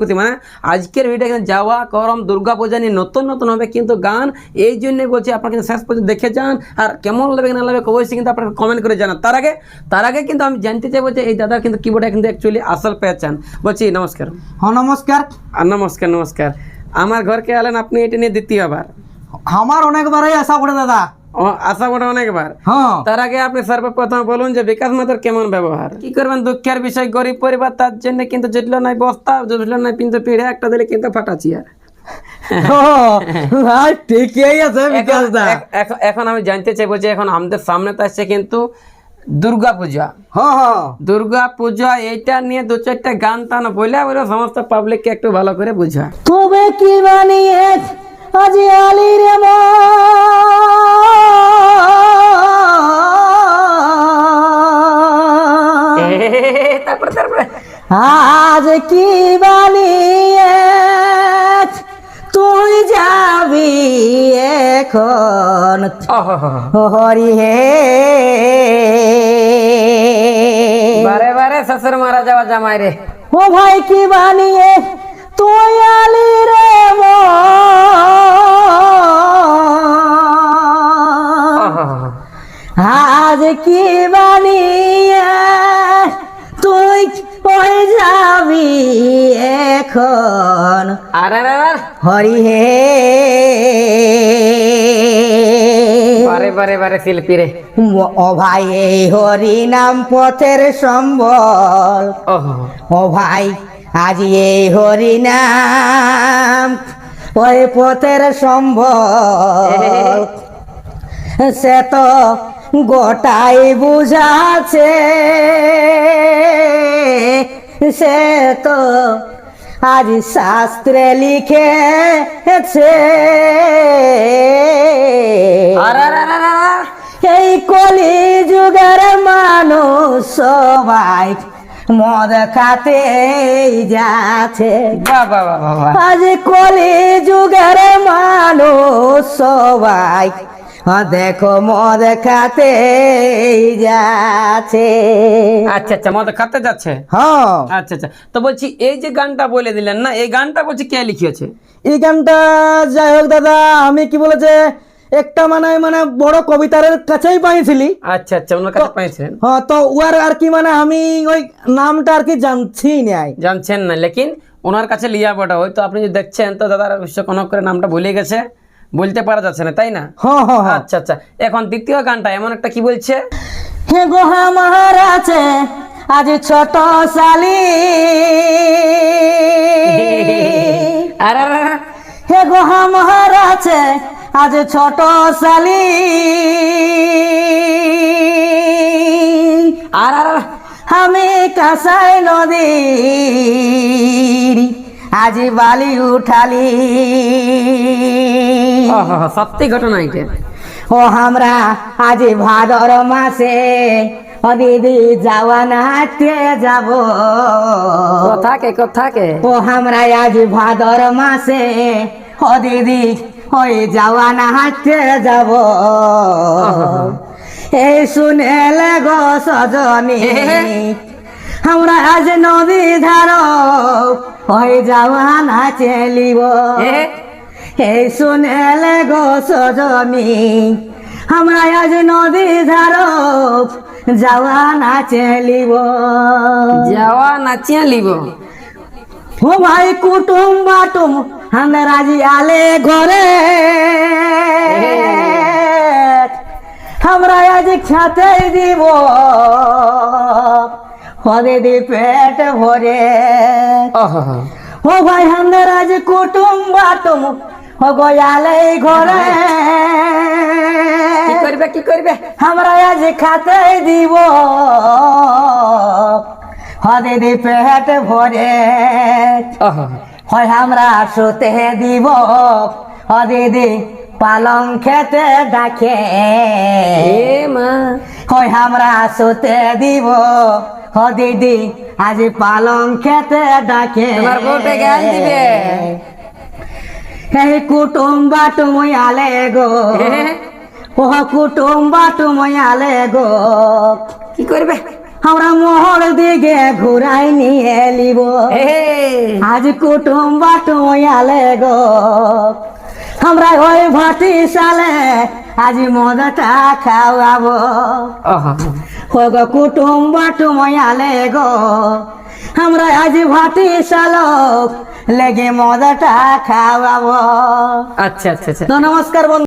কুতি মানে আজকের ভিডিও এখানে যাওয়া করম দুর্গা পূজা নিয়ে নতুন নতুন হবে কিন্তু গান এই জন্যই বলছি আপনারা কিন্তু শেষ পর্যন্ত দেখে যান। আর কেমন লাগবে না লাগবে অবশ্যই কিন্তু আপনারা কমেন্ট করে জানান। তার আগে তার আগে কিন্তু আমি জানতে চাইব যে এই দাদার কিন্তু কিবোর্ডে কিন্তু অ্যাকচুয়ালি আসল পেয়েছেন। বলছি নমস্কার। হ্যাঁ নমস্কার। আর নমস্কার নমস্কার। আমার ঘরকে এলেন আপনি এটা নিয়ে দ্বিতীয়বার। আমার অনেকবারই আশা করে দাদা। আশা করা অনেকবার। হ্যাঁ। তার আগে আপনি সর্বপ্রথম বলুন যে বিকাশ মাতার কেমন ব্যবহার? কি করবেন? দুঃখের বিষয় গরিব পরিবার তার জন্য কিন্তু জুটলো নাই বস্তা জুটলো নাই কিন্তু পিড়ে একটা দিলে কিন্তু ফাটাচ্ছি আর ঠিকই আছে বিকাশ দা। এখন- আমি জানতে চাইব যে এখন আমাদের সামনে তো আসছে কিন্তু দুর্গা পূজা। হ্যাঁ হ্যাঁ। দুর্গা পূজা এইটা নিয়ে দু চারটা গান টান বলে বলে সমস্ত পাবলিককে একটু ভালো করে বুঝা তবে কি বানিয়ে আজ আলি রে আজ কি বানিয়ে তুই যাবি এখন? হরি হে। বারে বারে শ্বশুর মারা যাওয়া জামাই রে। ও ভাই কি বানিয়ে? তুই আলি রে। আজ কি বানিয়ে যাবি এখন আরে। হরি হে। বারে বারে বারে শিল্পী রে। ও ভাই এই হরি নাম পথের সম্বল। ও ভাই আজ এই হরি নাম ওই পথের সম্বল। সে তো গোটাই বুঝাছে সে তো আজ শাস্ত্রে লিখেছে। এই কলি যুগের মানুষ সবাই মদ খাতে যাচ্ছে। আজ কলি যুগের মানুষ সবাই দেখো মদ খাতে যাচ্ছে। আচ্ছা আচ্ছা মদ খাতে যাচ্ছে? হ্যাঁ। আচ্ছা আচ্ছা তো বলছি এই যে গানটা বলে দিলেন না এই গানটা বলছি কে লিখিয়েছে? এই গানটা যাই হোক দাদা আমি কি বলেছে একটা মানে মানে বড় কবিতার কাছেই পাইছিলি। আচ্ছা আচ্ছা ওনার কাছে পেয়েছিলেন হ্যাঁ তো ওর আর কি মানে আমি ওই নামটা আর কি জানছি নাই জানছেন না লেকিন ওনার কাছে লিয়া বটা হয় তো আপনি যদি দেখছেন তো দাদার অবশ্য কোনো করে নামটা ভুলে গেছে। বলতে পারা যাচ্ছে না তাই না? আচ্ছা আচ্ছা। এখন দ্বিতীয় গানটা এমন একটা কি বলছে? হে গোহা মহারাজে আজ ছোট শালি। আর আর, আর, হে গোহা মহারাজে আজ ছোট শালি। আর। আমি কাসাই নদীর আজ বালি উঠালি। সত্যি ঘটনা এটা। ও আমরা আজ ভাদর মাসে ও দিদি যাওয়া নাচতে যাব। কথাকে কথাকে। ও আমরা আজ ভাদর মাসে ও দিদি ওই যাওয়া নাচতে যাব এই শুনেলে গো সজনী। আমরা আজ নদী ধার ওই যাওয়া নাচে লিব। এই শুনেলে গো সজনী আমরা আজ নদী ধার যাওয়া না চেলিব যাওয়া নাচিয়া লিব। ও ভাই কুটুম বাটুম আমরা আলে ঘরে। আমরা আজ খাতে দিব। পেট ভরে। ওহো ও ভাই আমাদের আজ কুটুম ও গয়ালে ঘরে। কি করবে কি করবে? আমরা আজ খাতে দিব। হদে দি পেট ভরে। হয় আমরা শুতে দিব। হদে দি পালং খেতে ডাকে। মা। হয় আমরা শুতে দিব। হদে দি আজ পালং খেতে ডাকে। তোমার বউটা গান দিবে। এই কুটুম বাটুম আলে গো। ও কুটুম বাটুম আলে গো। কি করবে? আমরা মোহর দিকে ঘুরাই নিয়ে লিব এ আজ কুটুম বাটুম আলে গো। আমরা ওই ভাটি সালে আজ মদটা খাওয়াবো। আহা। কুটুম্ব আলে গো। আমরা আজ ভাতি সালক লেগে মদটা খাওয়াবো। আচ্ছা আচ্ছা আচ্ছা। নমস্কার বন্ধু।